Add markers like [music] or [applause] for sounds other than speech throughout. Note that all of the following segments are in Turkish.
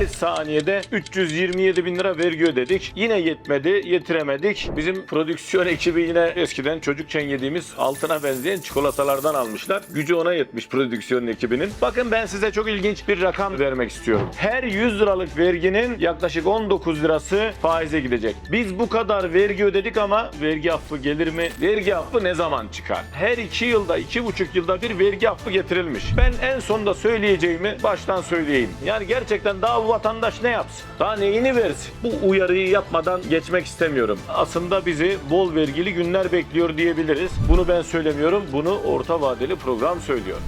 her saniyede 327 bin lira vergi ödedik. Yine yetmedi, yetiremedik. Bizim prodüksiyon ekibi yine eskiden çocukken yediğimiz altına benzeyen çikolatalardan almışlar. Gücü ona yetmiş prodüksiyon ekibinin. Bakın ben size çok ilginç bir rakam vermek istiyorum. Her 100 liralık verginin yaklaşık 19 lirası faize gidecek. Biz bu kadar vergi ödedik ama vergi affı gelir mi? Vergi affı ne zaman çıkar? Her 2 yılda, 2,5 yılda bir vergi affı getirilmiş. Ben en sonunda söyleyeceğimi baştan söyleyeyim. Yani gerçekten daha vatandaş ne yapsın? Daha neyini versin? Bu uyarıyı yapmadan geçmek istemiyorum. Aslında bizi bol vergili günler bekliyor diyebiliriz. Bunu ben söylemiyorum. Bunu orta vadeli program söylüyor.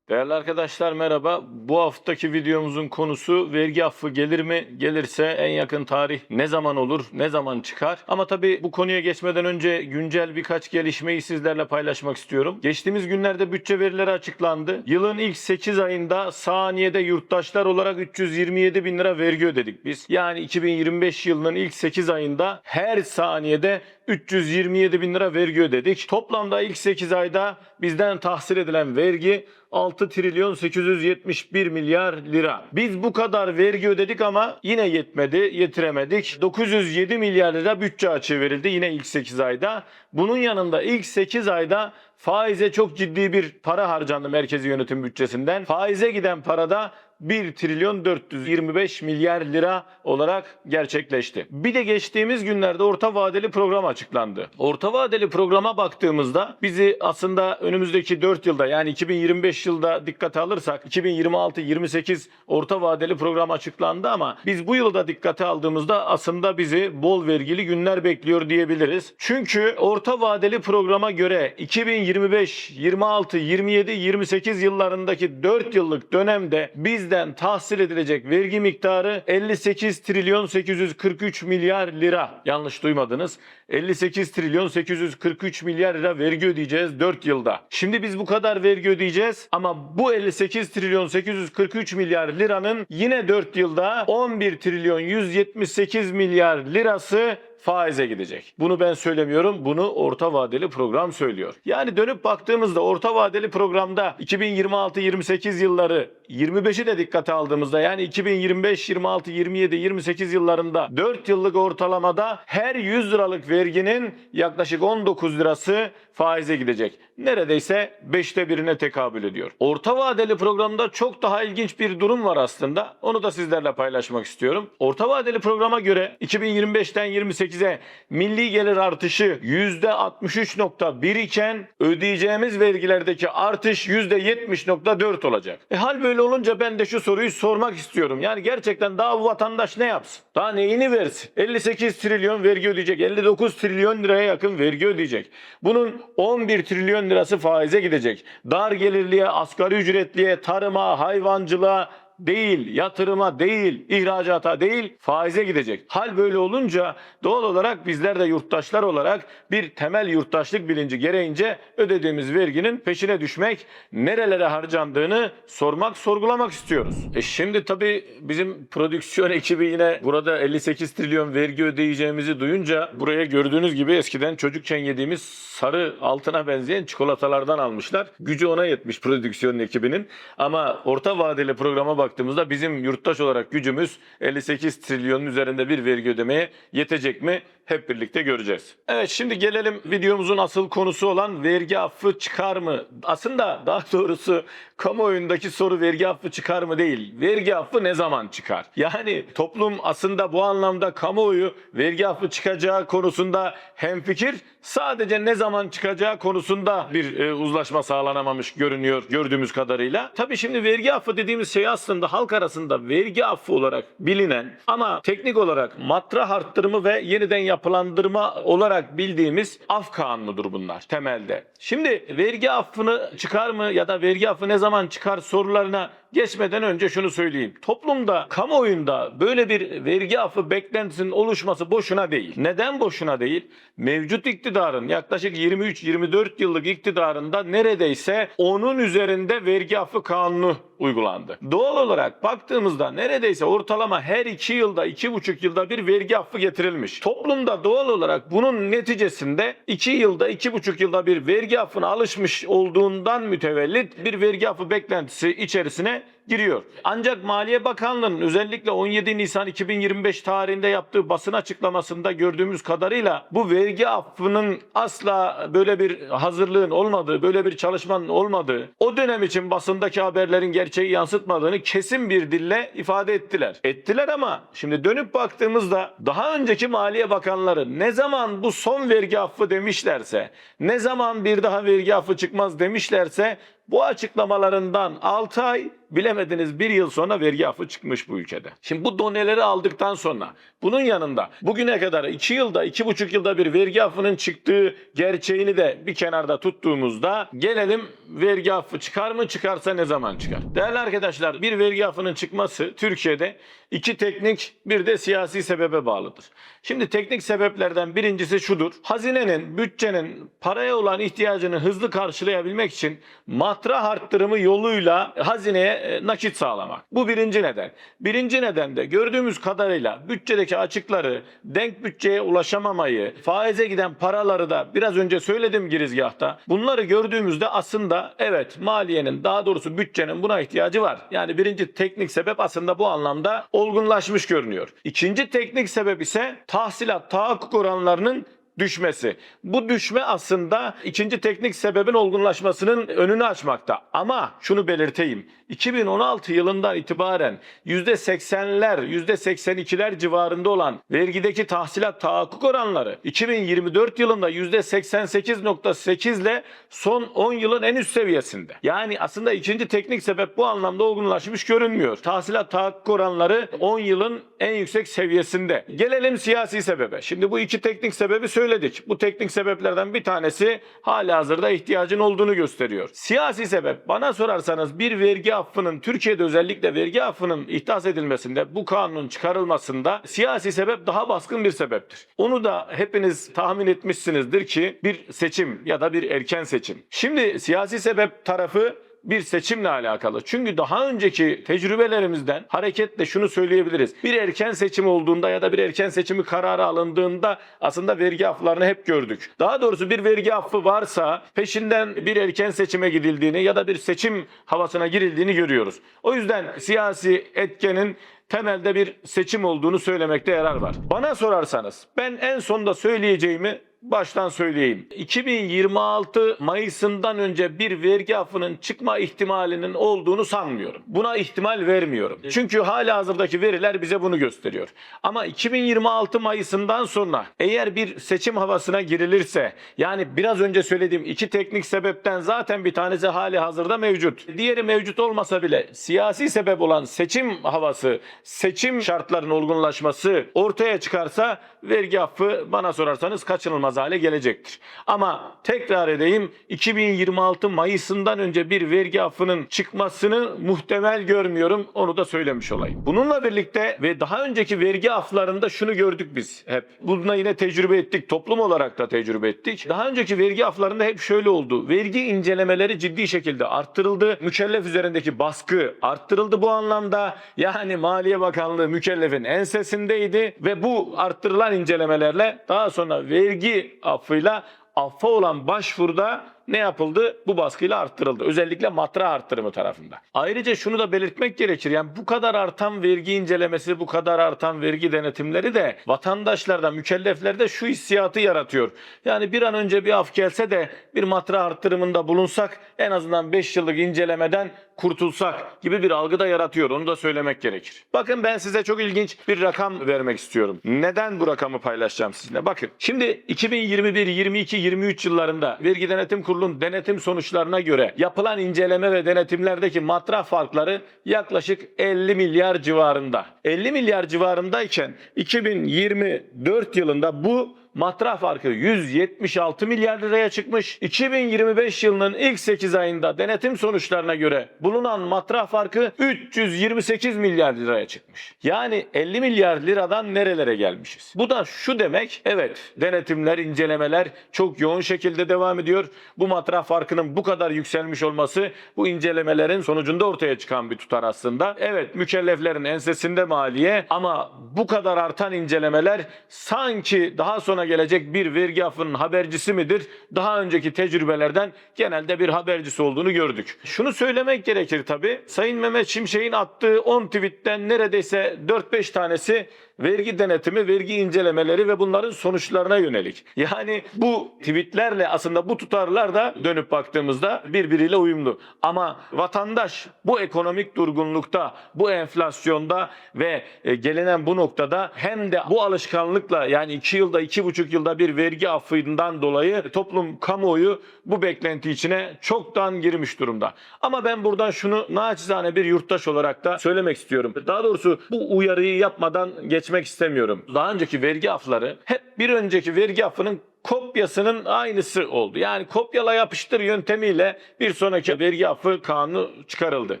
Değerli arkadaşlar merhaba. Bu haftaki videomuzun konusu vergi affı gelir mi? Gelirse en yakın tarih ne zaman olur? Ne zaman çıkar? Ama tabii bu konuya geçmeden önce güncel birkaç gelişmeyi sizlerle paylaşmak istiyorum. Geçtiğimiz günlerde bütçe verileri açıklandı. Yılın ilk 8 ayında saniyede yurttaşlar olarak 327 bin lira vergi ödedik biz. Yani 2025 yılının ilk 8 ayında her saniyede 327 bin lira vergi ödedik. Toplamda ilk 8 ayda bizden tahsil edilen vergi 6 trilyon 871 milyar lira. Biz bu kadar vergi ödedik ama yine yetmedi, yetiremedik. 907 milyar lira bütçe açığı verildi yine ilk 8 ayda. Bunun yanında ilk 8 ayda faize çok ciddi bir para harcandı merkezi yönetim bütçesinden. Faize giden parada 1 trilyon 425 milyar lira olarak gerçekleşti. Bir de geçtiğimiz günlerde orta vadeli program açıklandı. Orta vadeli programa baktığımızda bizi aslında önümüzdeki 4 yılda yani 2025 yılda dikkate alırsak 2026-28 orta vadeli program açıklandı ama biz bu yılda dikkate aldığımızda aslında bizi bol vergili günler bekliyor diyebiliriz. Çünkü orta vadeli programa göre 2025, 26, 27, 28 yıllarındaki 4 yıllık dönemde bizden tahsil edilecek vergi miktarı 58 trilyon 843 milyar lira. Yanlış duymadınız. 58 trilyon 843 milyar lira vergi ödeyeceğiz 4 yılda. Şimdi biz bu kadar vergi ödeyeceğiz ama bu 58 trilyon 843 milyar liranın yine 4 yılda 11 trilyon 178 milyar lirası faize gidecek. Bunu ben söylemiyorum. Bunu orta vadeli program söylüyor. Yani dönüp baktığımızda orta vadeli programda 2026-28 yılları 25'i de dikkate aldığımızda yani 2025, 26, 27, 28 yıllarında 4 yıllık ortalamada her 100 liralık verginin yaklaşık 19 lirası faize gidecek. Neredeyse 5'te birine tekabül ediyor. Orta vadeli programda çok daha ilginç bir durum var aslında. Onu da sizlerle paylaşmak istiyorum. Orta vadeli programa göre 2025'ten 28'e milli gelir artışı %63.1 iken ödeyeceğimiz vergilerdeki artış %70.4 olacak. E hal böyle olunca ben de şu soruyu sormak istiyorum. Yani gerçekten daha bu vatandaş ne yapsın? Daha neyini versin? 58 trilyon vergi ödeyecek. 59 trilyon liraya yakın vergi ödeyecek. Bunun 11 trilyon lirası faize gidecek. Dar gelirliye, asgari ücretliye, tarıma, hayvancılığa değil, yatırıma değil, ihracata değil, faize gidecek. Hal böyle olunca doğal olarak bizler de yurttaşlar olarak bir temel yurttaşlık bilinci gereğince ödediğimiz verginin peşine düşmek, nerelere harcandığını sormak, sorgulamak istiyoruz. E şimdi tabii bizim prodüksiyon [laughs] ekibi yine burada 58 trilyon vergi ödeyeceğimizi duyunca buraya gördüğünüz gibi eskiden çocukken yediğimiz sarı altına benzeyen çikolatalardan almışlar. Gücü ona yetmiş prodüksiyon ekibinin. Ama orta vadeli programa baktığımızda bizim yurttaş olarak gücümüz 58 trilyonun üzerinde bir vergi ödemeye yetecek mi? Hep birlikte göreceğiz. Evet şimdi gelelim videomuzun asıl konusu olan vergi affı çıkar mı? Aslında daha doğrusu kamuoyundaki soru vergi affı çıkar mı değil. Vergi affı ne zaman çıkar? Yani toplum aslında bu anlamda kamuoyu vergi affı çıkacağı konusunda hemfikir. Sadece ne zaman çıkacağı konusunda bir e, uzlaşma sağlanamamış görünüyor gördüğümüz kadarıyla. Tabii şimdi vergi affı dediğimiz şey aslında halk arasında vergi affı olarak bilinen ama teknik olarak matrah arttırımı ve yeniden yapılandırma olarak bildiğimiz af kanunudur bunlar temelde. Şimdi vergi affını çıkar mı ya da vergi affı ne zaman çıkar sorularına geçmeden önce şunu söyleyeyim. Toplumda, kamuoyunda böyle bir vergi affı beklentisinin oluşması boşuna değil. Neden boşuna değil? Mevcut iktidarın yaklaşık 23-24 yıllık iktidarında neredeyse onun üzerinde vergi affı kanunu uygulandı. Doğal olarak baktığımızda neredeyse ortalama her 2 yılda, 2,5 yılda bir vergi affı getirilmiş. Toplumda doğal olarak bunun neticesinde 2 yılda, 2,5 yılda bir vergi affına alışmış olduğundan mütevellit bir vergi affı beklentisi içerisine that giriyor. Ancak Maliye Bakanlığı'nın özellikle 17 Nisan 2025 tarihinde yaptığı basın açıklamasında gördüğümüz kadarıyla bu vergi affının asla böyle bir hazırlığın olmadığı, böyle bir çalışmanın olmadığı, o dönem için basındaki haberlerin gerçeği yansıtmadığını kesin bir dille ifade ettiler. Ettiler ama şimdi dönüp baktığımızda daha önceki Maliye Bakanları ne zaman bu son vergi affı demişlerse, ne zaman bir daha vergi affı çıkmaz demişlerse bu açıklamalarından 6 ay bilemediniz bir yıl sonra vergi affı çıkmış bu ülkede. Şimdi bu doneleri aldıktan sonra bunun yanında bugüne kadar 2 yılda 2,5 yılda bir vergi affının çıktığı gerçeğini de bir kenarda tuttuğumuzda gelelim vergi affı çıkar mı çıkarsa ne zaman çıkar? Değerli arkadaşlar bir vergi affının çıkması Türkiye'de iki teknik bir de siyasi sebebe bağlıdır. Şimdi teknik sebeplerden birincisi şudur. Hazinenin, bütçenin paraya olan ihtiyacını hızlı karşılayabilmek için matrah arttırımı yoluyla hazineye e, nakit sağlamak. Bu birinci neden. Birinci neden de gördüğümüz kadarıyla bütçedeki açıkları, denk bütçeye ulaşamamayı, faize giden paraları da biraz önce söyledim girizgahta. Bunları gördüğümüzde aslında evet maliyenin daha doğrusu bütçenin buna ihtiyacı var. Yani birinci teknik sebep aslında bu anlamda olgunlaşmış görünüyor. İkinci teknik sebep ise tahsilat tahakkuk oranlarının düşmesi. Bu düşme aslında ikinci teknik sebebin olgunlaşmasının önünü açmakta. Ama şunu belirteyim. 2016 yılından itibaren %80'ler, %82'ler civarında olan vergideki tahsilat tahakkuk oranları 2024 yılında %88.8 ile son 10 yılın en üst seviyesinde. Yani aslında ikinci teknik sebep bu anlamda olgunlaşmış görünmüyor. Tahsilat tahakkuk oranları 10 yılın en yüksek seviyesinde. Gelelim siyasi sebebe. Şimdi bu iki teknik sebebi söyledik. Bu teknik sebeplerden bir tanesi hali hazırda ihtiyacın olduğunu gösteriyor. Siyasi sebep bana sorarsanız bir vergi affının Türkiye'de özellikle vergi affının ihdas edilmesinde bu kanunun çıkarılmasında siyasi sebep daha baskın bir sebeptir. Onu da hepiniz tahmin etmişsinizdir ki bir seçim ya da bir erken seçim. Şimdi siyasi sebep tarafı bir seçimle alakalı. Çünkü daha önceki tecrübelerimizden hareketle şunu söyleyebiliriz. Bir erken seçim olduğunda ya da bir erken seçimi kararı alındığında aslında vergi afflarını hep gördük. Daha doğrusu bir vergi affı varsa peşinden bir erken seçime gidildiğini ya da bir seçim havasına girildiğini görüyoruz. O yüzden siyasi etkenin temelde bir seçim olduğunu söylemekte yarar var. Bana sorarsanız ben en sonda söyleyeceğimi baştan söyleyeyim. 2026 Mayıs'ından önce bir vergi affının çıkma ihtimalinin olduğunu sanmıyorum. Buna ihtimal vermiyorum. Çünkü hala hazırdaki veriler bize bunu gösteriyor. Ama 2026 Mayıs'ından sonra eğer bir seçim havasına girilirse yani biraz önce söylediğim iki teknik sebepten zaten bir tanesi hali hazırda mevcut. Diğeri mevcut olmasa bile siyasi sebep olan seçim havası, seçim şartlarının olgunlaşması ortaya çıkarsa vergi affı bana sorarsanız kaçınılmaz hale gelecektir. Ama tekrar edeyim 2026 Mayıs'ından önce bir vergi affının çıkmasını muhtemel görmüyorum. Onu da söylemiş olayım. Bununla birlikte ve daha önceki vergi aflarında şunu gördük biz hep. Buna yine tecrübe ettik. Toplum olarak da tecrübe ettik. Daha önceki vergi aflarında hep şöyle oldu. Vergi incelemeleri ciddi şekilde arttırıldı. Mükellef üzerindeki baskı arttırıldı bu anlamda. Yani Maliye Bakanlığı mükellefin ensesindeydi ve bu arttırılan incelemelerle daha sonra vergi affıyla affa olan başvuruda ne yapıldı? Bu baskıyla arttırıldı. Özellikle matra arttırımı tarafında. Ayrıca şunu da belirtmek gerekir. Yani bu kadar artan vergi incelemesi, bu kadar artan vergi denetimleri de vatandaşlarda, mükelleflerde şu hissiyatı yaratıyor. Yani bir an önce bir af gelse de bir matra arttırımında bulunsak en azından 5 yıllık incelemeden kurtulsak gibi bir algı da yaratıyor. Onu da söylemek gerekir. Bakın ben size çok ilginç bir rakam vermek istiyorum. Neden bu rakamı paylaşacağım sizinle? Bakın şimdi 2021, 22, 23 yıllarında Vergi Denetim Kurulu'nun denetim sonuçlarına göre yapılan inceleme ve denetimlerdeki matrah farkları yaklaşık 50 milyar civarında. 50 milyar civarındayken 2024 yılında bu matrah farkı 176 milyar liraya çıkmış. 2025 yılının ilk 8 ayında denetim sonuçlarına göre bulunan matrah farkı 328 milyar liraya çıkmış. Yani 50 milyar liradan nerelere gelmişiz? Bu da şu demek, evet denetimler, incelemeler çok yoğun şekilde devam ediyor. Bu matrah farkının bu kadar yükselmiş olması bu incelemelerin sonucunda ortaya çıkan bir tutar aslında. Evet mükelleflerin ensesinde maliye ama bu kadar artan incelemeler sanki daha sonra gelecek bir vergi affının habercisi midir? Daha önceki tecrübelerden genelde bir habercisi olduğunu gördük. Şunu söylemek gerekir tabii. Sayın Mehmet Şimşek'in attığı 10 tweetten neredeyse 4-5 tanesi vergi denetimi, vergi incelemeleri ve bunların sonuçlarına yönelik. Yani bu tweetlerle aslında bu tutarlar da dönüp baktığımızda birbiriyle uyumlu. Ama vatandaş bu ekonomik durgunlukta, bu enflasyonda ve e, gelinen bu noktada hem de bu alışkanlıkla yani 2 yılda, iki buçuk yılda bir vergi affından dolayı toplum, kamuoyu bu beklenti içine çoktan girmiş durumda. Ama ben buradan şunu naçizane bir yurttaş olarak da söylemek istiyorum. Daha doğrusu bu uyarıyı yapmadan geçmek istemiyorum. Daha önceki vergi afları hep bir önceki vergi affının kopyasının aynısı oldu. Yani kopyala yapıştır yöntemiyle bir sonraki vergi affı kanunu çıkarıldı.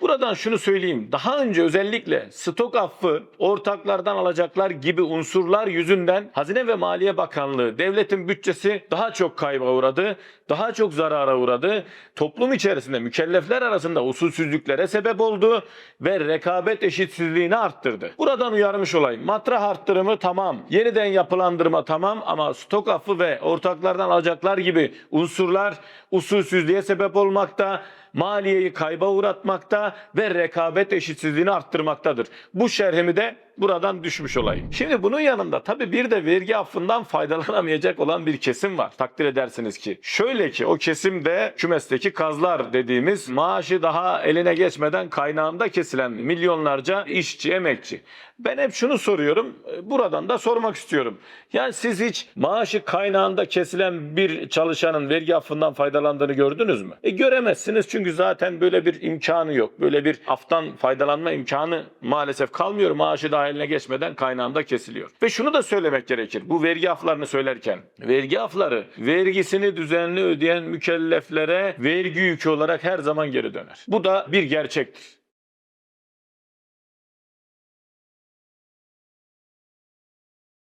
Buradan şunu söyleyeyim. Daha önce özellikle stok affı, ortaklardan alacaklar gibi unsurlar yüzünden Hazine ve Maliye Bakanlığı devletin bütçesi daha çok kayba uğradı, daha çok zarara uğradı. Toplum içerisinde mükellefler arasında usulsüzlüklere sebep oldu ve rekabet eşitsizliğini arttırdı. Buradan uyarmış olayım. Matrah arttırımı tamam, yeniden yapılandırma tamam ama stok affı ve ortaklardan alacaklar gibi unsurlar usulsüzlüğe sebep olmakta, maliyeyi kayba uğratmakta ve rekabet eşitsizliğini arttırmaktadır. Bu şerhimi de buradan düşmüş olayım. Şimdi bunun yanında tabii bir de vergi affından faydalanamayacak olan bir kesim var. Takdir edersiniz ki. Şöyle ki o kesim de kümesteki kazlar dediğimiz maaşı daha eline geçmeden kaynağında kesilen milyonlarca işçi, emekçi. Ben hep şunu soruyorum, buradan da sormak istiyorum. Yani siz hiç maaşı kaynağında kesilen bir çalışanın vergi affından faydalandığını gördünüz mü? E göremezsiniz çünkü zaten böyle bir imkanı yok. Böyle bir aftan faydalanma imkanı maalesef kalmıyor. Maaşı daha eline geçmeden kaynağında kesiliyor. Ve şunu da söylemek gerekir. Bu vergi aflarını söylerken. Vergi afları vergisini düzenli ödeyen mükelleflere vergi yükü olarak her zaman geri döner. Bu da bir gerçektir.